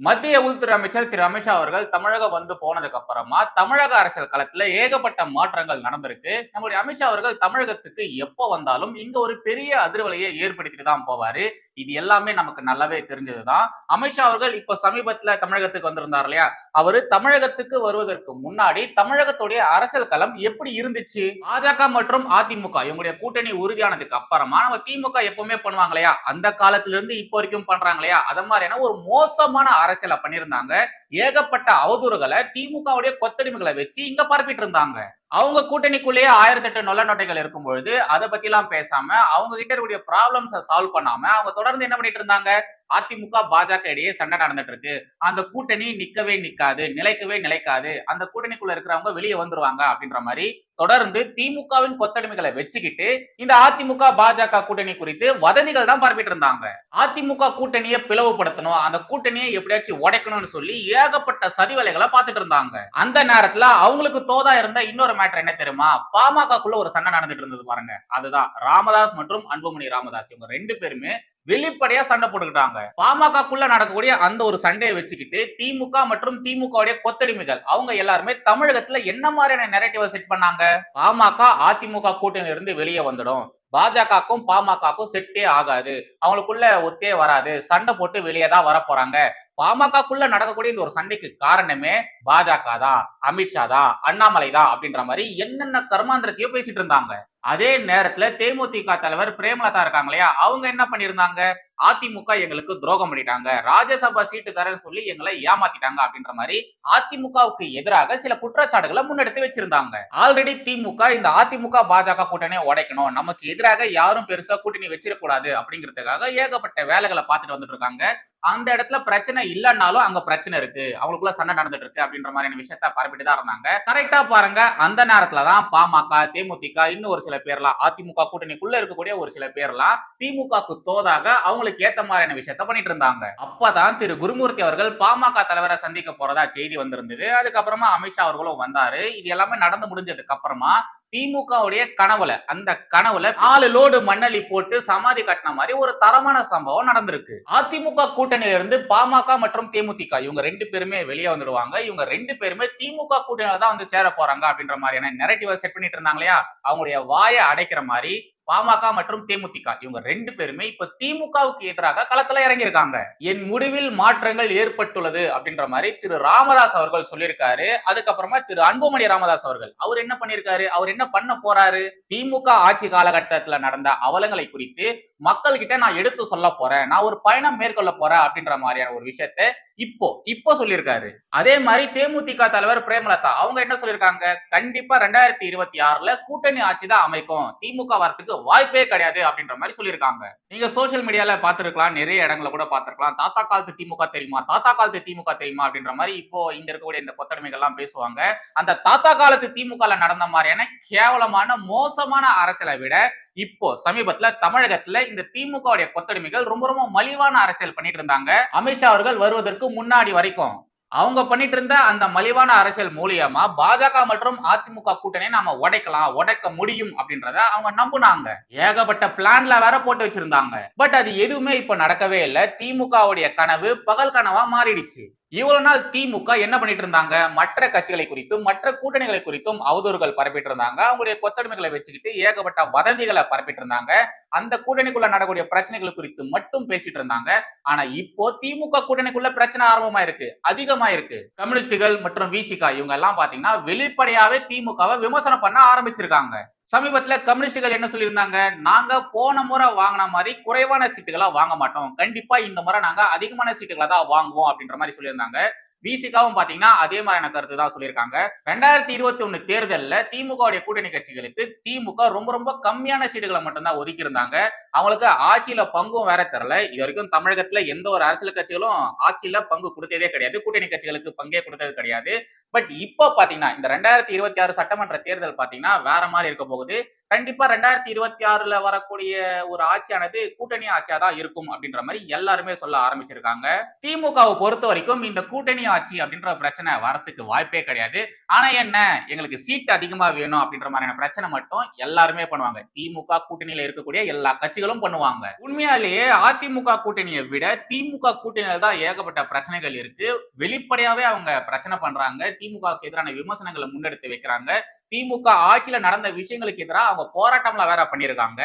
மத்திய உள்துறை அமைச்சர் திரு அமித்ஷா அவர்கள் தமிழகம் வந்து போனதுக்கு அப்புறமா தமிழக அரசியல் களத்துல ஏகப்பட்ட மாற்றங்கள் நடந்திருக்கு. நம்முடைய அமித்ஷா அவர்கள் தமிழகத்துக்கு எப்போ வந்தாலும் இங்க ஒரு பெரிய அதிர்வலையை ஏற்படுத்திட்டு தான் போவாரு. இது எல்லாமே நமக்கு நல்லாவே தெரிஞ்சதுதான். அமித்ஷா அவர்கள் இப்ப சமீபத்துல தமிழகத்துக்கு வந்திருந்தார் இல்லையா? அவரு தமிழகத்துக்கு வருவதற்கு முன்னாடி தமிழகத்துடைய அரசியல் களம் எப்படி இருந்துச்சு? பாஜக மற்றும் அதிமுக இவங்களுடைய கூட்டணி உறுதியானதுக்கு அப்புறமா நம்ம திமுக எப்பவுமே பண்ணுவாங்க இல்லையா? அந்த காலத்திலிருந்து இப்போ வரைக்கும் பண்றாங்க இல்லையா? அத மாதிரியான ஒரு மோசமான அரசியலை பண்ணியிருந்தாங்க. ஏகப்பட்ட அவதூறுகளை திமுகவுடைய கொத்தடிமைகளை வச்சு இங்க பரப்பிட்டு இருந்தாங்க. அவங்க கூட்டணிக்குள்ளேயே ஆயிரத்தி எட்டு நொல்ல நோட்டைகள் இருக்கும் பொழுது அதை பத்தி எல்லாம் பேசாம அவங்க கிட்ட இருக்கக்கூடிய ப்ராப்ளம்ஸை சால்வ் பண்ணாம அவங்க தொடர்ந்து என்ன பண்ணிட்டு இருந்தாங்க? அதிமுக பாஜக இடையே சண்டை நடந்துட்டு இருக்கு அந்த கூட்டணி நிக்கவே நிக்காது நிலைக்கவே நிலைக்காது. அந்த கூட்டணிக்குள்ள இருக்கிறவங்க வெளியே வந்துருவாங்க அப்படின்ற மாதிரி தொடர்ந்து திமுகவின் கொத்தடிமைகளை வச்சுக்கிட்டு இந்த அதிமுக பாஜக கூட்டணி குறித்து வதந்திகள் தான் பரப்பிட்டு இருந்தாங்க. அதிமுக கூட்டணியை பிளவுபடுத்தணும் அந்த கூட்டணியை எப்படியாச்சும் உடைக்கணும்னு சொல்லி ஏகப்பட்ட சதிவலைகளை பார்த்துட்டு இருந்தாங்க. அந்த நேரத்துல அவங்களுக்கு தோதா இருந்த இன்னொரு மேட்டர் என்ன தெரியுமா? பாமகக்குள்ள ஒரு சண்டை நடந்துட்டு இருந்தது பாருங்க. அதுதான் ராமதாஸ் மற்றும் அன்புமணி ராமதாஸ். இவங்க ரெண்டு பேருமே வெளிப்படையா சண்டை போட்டுக்கிட்டாங்க. பாமகக்குள்ள நடக்கக்கூடிய அந்த ஒரு சண்டையை வச்சுக்கிட்டு திமுக மற்றும் திமுகவுடைய கொத்தடிமைகள். அவங்க எல்லாருமே தமிழகத்துல என்ன மாதிரியான நெரட்டிவ செட் பண்ணாங்க? பாமக அதிமுக கூட்டணியில இருந்து வெளியே வந்துடும். பாஜகக்கும் பாமகக்கும் செட்டே ஆகாது. அவங்களுக்குள்ள ஒத்தே வராது. சண்டை போட்டு வெளியே தான் வர போறாங்க. பாமகக்குள்ள நடக்கக்கூடிய இந்த ஒரு சண்டைக்கு காரணமே பாஜக தான் அமித்ஷா தான் அண்ணாமலை தான் அப்படின்ற மாதிரி என்னென்ன கர்மாந்திரத்தையோ பேசிட்டு இருந்தாங்க. அதே நேரத்துல தேமுதிக தலைவர் பிரேமலதா இருக்காங்க இல்லையா? அவங்க என்ன பண்ணிருந்தாங்க அதிமுக எங்களுக்கு துரோகம் பண்ணிட்டாங்க. ராஜ்யசபா சீட்டு தரேன்னு சொல்லி எங்களை ஏமாத்திட்டாங்க அப்படின்ற மாதிரி அதிமுகவுக்கு எதிராக சில குற்றச்சாட்டுகளை முன்னெடுத்து வச்சிருந்தாங்க. ஆல்ரெடி திமுக இந்த அதிமுக பாஜக கூட்டணியை உடைக்கணும். நமக்கு எதிராக யாரும் பெருசா கூட்டணி வச்சிடக்கூடாது அப்படிங்கிறதுக்காக ஏகப்பட்ட வேலைகளை பார்த்துட்டு வந்துட்டு இருக்காங்க. அந்த இடத்துல பிரச்சனை இல்லைன்னாலும் அங்க பிரச்சனை இருக்கு. அவங்களுக்குள்ள சண்டை நடந்துட்டு இருக்கு அப்படின்ற மாதிரியான விஷயத்த பரப்பிட்டு தான் இருந்தாங்க கரெக்டா பாருங்க அந்த நேரத்துலதான் பாமக தேமுதிக இன்னும் ஒரு சில பேர்லாம் அதிமுக கூட்டணிக்குள்ள இருக்கக்கூடிய ஒரு சில பேர்லாம் திமுகக்கு தோதாக அவங்களுக்கு ஏத்த மாதிரியான விஷயத்த பண்ணிட்டு இருந்தாங்க. அப்பதான் திரு குருமூர்த்தி அவர்கள் பாமக தலைவரை சந்திக்க போறதா செய்தி வந்திருந்தது. அதுக்கப்புறமா அமித்ஷா அவர்களும் வந்தாரு. இது எல்லாமே நடந்து முடிஞ்சதுக்கு அப்புறமா திமுகவுடைய கனவுல அந்த கனவுல நாலு லோடு மண்ணலி போட்டு சமாதி கட்டின மாதிரி ஒரு தரமான சம்பவம் நடந்திருக்கு. அதிமுக கூட்டணியில இருந்து பாமக மற்றும் தேமுதிக இவங்க ரெண்டு பேருமே வெளியே வந்துடுவாங்க. இவங்க ரெண்டு பேருமே திமுக கூட்டணியில தான் வந்து சேர போறாங்க அப்படின்ற மாதிரியான நெரட்டிவ செட் பண்ணிட்டு இருந்தாங்க இல்லையா? அவங்களுடைய வாயை அடைக்கிற மாதிரி பாமக மற்றும் தேமுதிக இவங்க ரெண்டு பேருமே இப்ப திமுகவுக்கு எதிராக களத்துல இறங்கியிருக்காங்க. என் முடிவில் மாற்றங்கள் ஏற்பட்டுள்ளது அப்படின்ற மாதிரி திரு ராமதாஸ் அவர்கள் சொல்லியிருக்காரு. அதுக்கப்புறமா திரு அன்புமணி ராமதாஸ் அவர்கள். அவர் என்ன பண்ணிருக்காரு அவர் என்ன பண்ண போறாரு? திமுக ஆட்சி காலகட்டத்துல நடந்த அவலங்களை குறித்து மக்கள் கிட்ட நான் எடுத்து சொல்ல போறேன். நான் ஒரு பயணம் மேற்கொள்ள போறேன் அப்படின்ற மாதிரியான ஒரு விஷயத்த இப்போ இப்போ சொல்லியிருக்காரு. அதே மாதிரி தேமுதிக தலைவர் பிரேமலதா அவங்க என்ன சொல்லியிருக்காங்க? கண்டிப்பா ரெண்டாயிரத்தி இருபத்தி ஆறுல கூட்டணி ஆட்சி தான் அமைக்கும். திமுக வரத்துக்கு வாய்ப்பே கிடையாது அப்படின்ற மாதிரி சொல்லியிருக்காங்க. நீங்க சோசியல் மீடியால பார்த்திருக்கலாம் நிறைய இடங்களை கூட பாத்துருக்கலாம் தாத்தா காலத்து திமுக தெரியுமா? தாத்தா காலத்து திமுக தெரியுமா? அப்படின்ற மாதிரி இப்போ இங்க இருக்கக்கூடிய இந்த கொத்தடிமைகள் எல்லாம் பேசுவாங்க. அந்த தாத்தா காலத்து திமுக நடந்த மாதிரியான கேவலமான மோசமான அரசியலை விட இப்போ சமீபத்துல தமிழகத்துல இந்த திமுகவுடைய கொத்தடிமைகள் ரொம்ப ரொம்ப மலிவான அரசியல் பண்ணிட்டு இருந்தாங்க. அமித்ஷா அவர்கள் வருவதற்கு முன்னாடி வரைக்கும் அவங்க பண்ணிட்டு இருந்த அந்த மலிவான அரசியல் மூலியமா பாஜக மற்றும் அதிமுக கூட்டணியை நாம உடைக்கலாம் உடைக்க முடியும் அப்படின்றத அவங்க நம்புனாங்க. ஏகப்பட்ட பிளான்ல வேற போட்டு வச்சிருந்தாங்க. பட் அது எதுவுமே இப்ப நடக்கவே இல்லை. திமுகவுடைய கனவு பகல் கனவா மாறிடுச்சு. இவ்வளவு நாள் திமுக என்ன பண்ணிட்டு இருந்தாங்க? மற்ற கட்சிகளை குறித்தும் மற்ற கூட்டணிகளை குறித்தும் அவதூறுகள் பரப்பிட்டு இருந்தாங்க. அவங்களுடைய கொத்தடிமைகளை வச்சுக்கிட்டு ஏகப்பட்ட வதந்திகளை பரப்பிட்டு இருந்தாங்க. அந்த கூட்டணிக்குள்ள நடக்கூடிய பிரச்சனைகள் குறித்து மட்டும் பேசிட்டு இருந்தாங்க. ஆனா இப்போ திமுக கூட்டணிக்குள்ள பிரச்சனை ஆரம்பமா இருக்கு. அதிகமா இருக்கு. கம்யூனிஸ்டுகள் மற்றும் விசிகா இவங்க எல்லாம் பாத்தீங்கன்னா வெளிப்படையாவே திமுகவை விமர்சனம் பண்ண ஆரம்பிச்சிருக்காங்க. சமீபத்துல கம்யூனிஸ்டுகள் என்ன சொல்லியிருந்தாங்க? நாங்க போன முறை வாங்கின மாதிரி குறைவான சீட்டுகளா வாங்க மாட்டோம். கண்டிப்பா இந்த முறை நாங்க அதிகமான சீட்டுகளை தான் வாங்குவோம் அப்படின்ற மாதிரி சொல்லியிருந்தாங்க. விசிகாவும் பாத்தீங்கன்னா அதே மாதிரியான கருத்து தான் சொல்லியிருக்காங்க. ரெண்டாயிரத்தி இருபத்தி ஒண்ணு தேர்தலில் திமுகவுடைய கூட்டணி கட்சிகளுக்கு திமுக ரொம்ப ரொம்ப கம்மியான சீட்டுகளை மட்டும்தான் ஒதுக்கி இருந்தாங்க அவங்களுக்கு ஆட்சியில பங்கும் வேற தரல இது வரைக்கும் தமிழகத்துல எந்த ஒரு அரசியல் கட்சிகளும் ஆட்சியில பங்கு கொடுத்ததே கிடையாது. கூட்டணி கட்சிகளுக்கு பங்கே கொடுத்தது கிடையாது. பட் இப்போ பாத்தீங்கன்னா இந்த ரெண்டாயிரத்தி இருபத்தி ஆறு சட்டமன்ற தேர்தல் பாத்தீங்கன்னா வேற மாதிரி இருக்க போகுது. கண்டிப்பா ரெண்டாயிரத்தி இருபத்தி ஆறுல வரக்கூடிய ஒரு ஆட்சியானது கூட்டணி ஆட்சியா தான் இருக்கும் அப்படின்ற மாதிரி எல்லாருமே சொல்ல ஆரம்பிச்சிருக்காங்க. திமுகவை பொறுத்த வரைக்கும் இந்த கூட்டணி ஆட்சி அப்படின்ற பிரச்சனை வரத்துக்கு வாய்ப்பே கிடையாது. ஆனா என்ன? எங்களுக்கு சீட் அதிகமா வேணும் அப்படின்ற மாதிரியான பிரச்சனை மட்டும் எல்லாருமே பண்ணுவாங்க. திமுக கூட்டணியில இருக்கக்கூடிய எல்லா கட்சிகளும் பண்ணுவாங்க. உண்மையாலேயே அதிமுக கூட்டணியை விட திமுக கூட்டணியில தான் ஏகப்பட்ட பிரச்சனைகள் இருக்கு. வெளிப்படையாவே அவங்க பிரச்சனை பண்றாங்க. திமுகவுக்கு எதிரான விமர்சனங்களை முன்னெடுத்து வைக்கிறாங்க. திமுக ஆட்சியில நடந்த விஷயங்களுக்கு எதிராக அவங்க போராட்டம்லாம் வேற பண்ணியிருக்காங்க.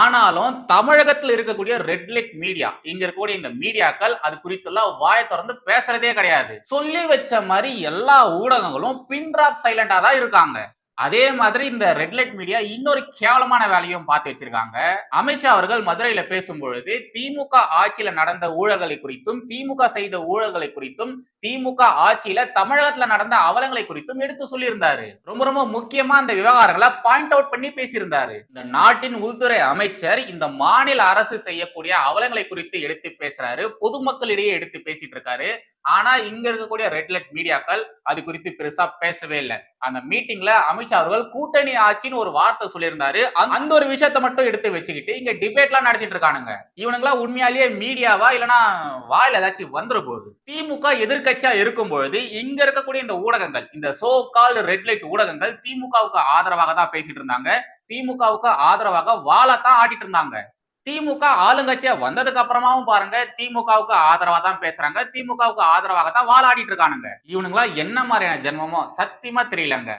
ஆனாலும் தமிழகத்தில் இருக்கக்கூடிய ரெட் லைட் மீடியா இங்க இருக்கக்கூடிய இந்த மீடியாக்கள் அது குறித்தெல்லாம் வாயை திறந்து பேசுறதே கிடையாது. சொல்லி வச்ச மாதிரி எல்லா ஊடகங்களும் பின் டிராப் சைலண்டா தான் இருக்காங்க. அதே மாதிரி இந்த ரெட்லைட் மீடியா இன்னொரு கேவலமான வேலையும் பார்த்து வச்சிருக்காங்க. அமித்ஷா அவர்கள் மதுரையில பேசும் பொழுது திமுக ஆட்சியில நடந்த ஊழல்களை குறித்தும் திமுக செய்த ஊழல்களை குறித்தும் திமுக ஆட்சியில தமிழகத்துல நடந்த அவலங்களை குறித்தும் எடுத்து சொல்லியிருந்தாரு. ரொம்ப ரொம்ப முக்கியமா அந்த விவகாரங்களை பாயிண்ட் அவுட் பண்ணி பேசியிருந்தாரு. இந்த நாட்டின் உள்துறை அமைச்சர் இந்த மாநில அரசு செய்யக்கூடிய அவலங்களை குறித்து எடுத்து பேசுறாரு. பொதுமக்களிடையே எடுத்து பேசிட்டு இருக்காரு. ஆனா இங்க இருக்கக்கூடிய ரெட் லைட் மீடியாக்கள் அது குறித்து பெருசா பேசவே இல்லை. அந்த மீட்டிங்ல அமித்ஷா அவர்கள் கூட்டணி ஆட்சின்னு ஒரு வார்த்தை சொல்லியிருந்தாரு. அந்த- ஒரு விஷயத்த மட்டும் எடுத்து வச்சுக்கிட்டு இங்க டிபேட்லாம் நடத்திட்டு இருக்கானுங்க. இவனுங்களாம் உண்மையாலேயே மீடியாவா இல்லனா வாயில் ஏதாச்சும் வந்துட போகுது. திமுக எதிர்கட்சியா இருக்கும் பொழுது இங்க இருக்கக்கூடிய இந்த ஊடகங்கள் இந்த சோ கால்டு ரெட்லைட் ஊடகங்கள் திமுகவுக்கு ஆதரவாக தான் பேசிட்டு இருந்தாங்க. திமுகவுக்கு ஆதரவாக வாழத்தான் ஆட்டிட்டு இருந்தாங்க. திமுக ஆளுங்கட்சியா வந்ததுக்கு அப்புறமாவும் பாருங்க திமுகவுக்கு ஆதரவா தான் பேசுறாங்க திமுகவுக்கு ஆதரவாக தான் வாழாடிட்டு இருக்கானுங்க. இவனுங்களா என்ன மாதிரியான ஜென்மமோ? சத்தியமா தெரியலங்க.